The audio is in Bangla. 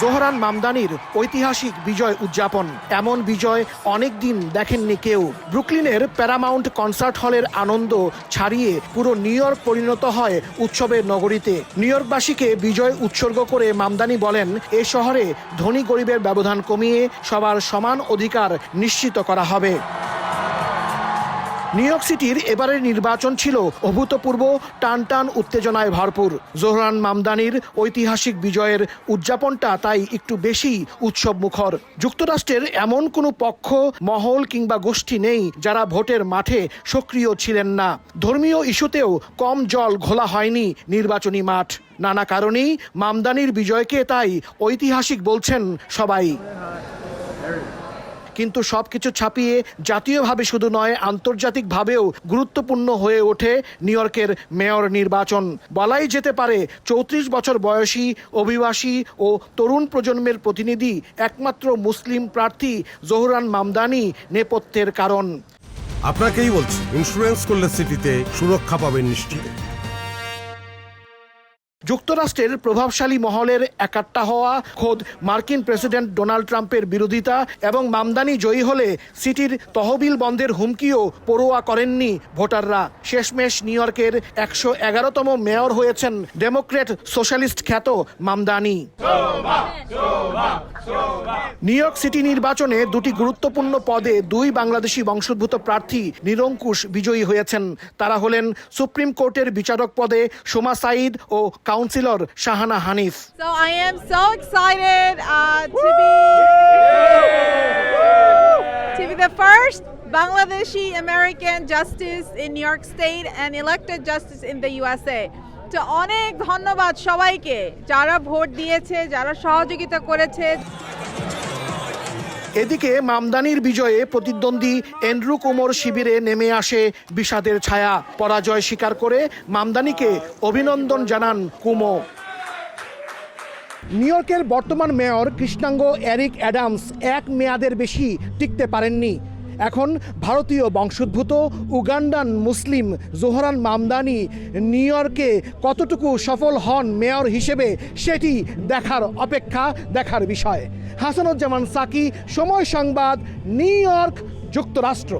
জোহরান মামদানির ঐতিহাসিক বিজয় উদযাপন। এমন বিজয় অনেক দিন দেখেননি কেউ। ব্রুকলিনের প্যারামাউন্ট কনসার্ট হলের আনন্দ ছাড়িয়ে পুরো নিউ ইয়র্ক পরিণত হয় উৎসবের নগরীতে। নিউ ইয়র্কবাসীকে বিজয় উৎসর্গ করে মামদানি বলেন, এ শহরে ধনী গরিবের ব্যবধান কমিয়ে সবার সমান অধিকার নিশ্চিত করা হবে। নিউ ইয়র্ক সিটির এবারের নির্বাচন ছিল অভূতপূর্ব, টান টান উত্তেজনায় ভরপুর। জোহরান মামদানির ঐতিহাসিক বিজয়ের উদযাপনটা তাই একটু বেশি উৎসব মুখর যুক্তরাষ্ট্রের এমন কোনো পক্ষ, মহল কিংবা গোষ্ঠী নেই যারা ভোটের মাঠে সক্রিয় ছিলেন না। ধর্মীয় ইস্যুতেও কম জল ঘোলা হয়নি নির্বাচনী মাঠ। নানা কারণেই মামদানির বিজয়কে তাই ঐতিহাসিক বলছেন সবাই। কিন্তু সবকিছু ছাপিয়ে জাতীয়ভাবে শুধু নয়, আন্তর্জাতিকভাবেও গুরুত্বপূর্ণ হয়ে ওঠে নিউ ইয়র্কের মেয়র নির্বাচন। বলাই যেতে পারে, চৌত্রিশ বছর বয়সী অভিবাসী ও তরুণ প্রজন্মের প্রতিনিধি একমাত্র মুসলিম প্রার্থী জোহরান মামদানি নেপথ্যের কারণ। আপনাকেই বলছি ইন্স্যুরেন্স করলে সিটিতে সুরক্ষা পাবেন নিশ্চিত। যুক্তরাষ্ট্রের প্রভাবশালী মহলের একাট্টা হওয়া খোদ মার্কিন প্রেসিডেন্ট ডোনাল্ড ট্রাম্পের বিরোধিতা এবং মামদানি জয়ী হলে সিটির তহবিল বন্ধের হুমকিও পড়োয়া করেননি ভোটাররা। শেষমেশ নিউ ইয়র্কের একশো এগারোতম মেয়র হয়েছেন ডেমোক্রেট সোশ্যালিস্ট খ্যাত মামদানি। নিউ ইয়র্ক সিটি নির্বাচনে দুটি গুরুত্বপূর্ণ পদে দুই বাংলাদেশি বংশোদ্ভূত প্রার্থী নিরঙ্কুশ বিজয়ী হয়েছেন। তারা হলেন সুপ্রিম কোর্টের বিচারক পদে সোমা সাইদ ও councillor Shahana Hanif. So I am so excited uh, to be to be the first Bangladeshi American justice in New York State and elected justice in the USA. তো অনেক ধন্যবাদ সবাইকে যারা ভোট দিয়েছে যারা সহযোগিতা করেছে। এদিকে মামদানির বিজয়ে প্রতিদ্বন্দ্বী এন্ড্রু কুমোর শিবিরে নেমে আসে বিষাদের ছায়া। পরাজয় স্বীকার করে মামদানিকে অভিনন্দন জানান কুমো। নিউ ইয়র্কের বর্তমান মেয়র কৃষ্ণাঙ্গ এরিক অ্যাডামস এক মেয়াদের বেশি টিকতে পারেননি। এখন ভারতীয় বংশোদ্ভূত উগান্ডান মুসলিম জোহরান মামদানি নিউ ইয়র্কে কতটুকু সফল হন মেয়র হিসেবে সেটি দেখার অপেক্ষা দেখার বিষয়। হাসানুজ্জামান সাকি, সময় সংবাদ, নিউ ইয়র্ক, যুক্তরাষ্ট্র।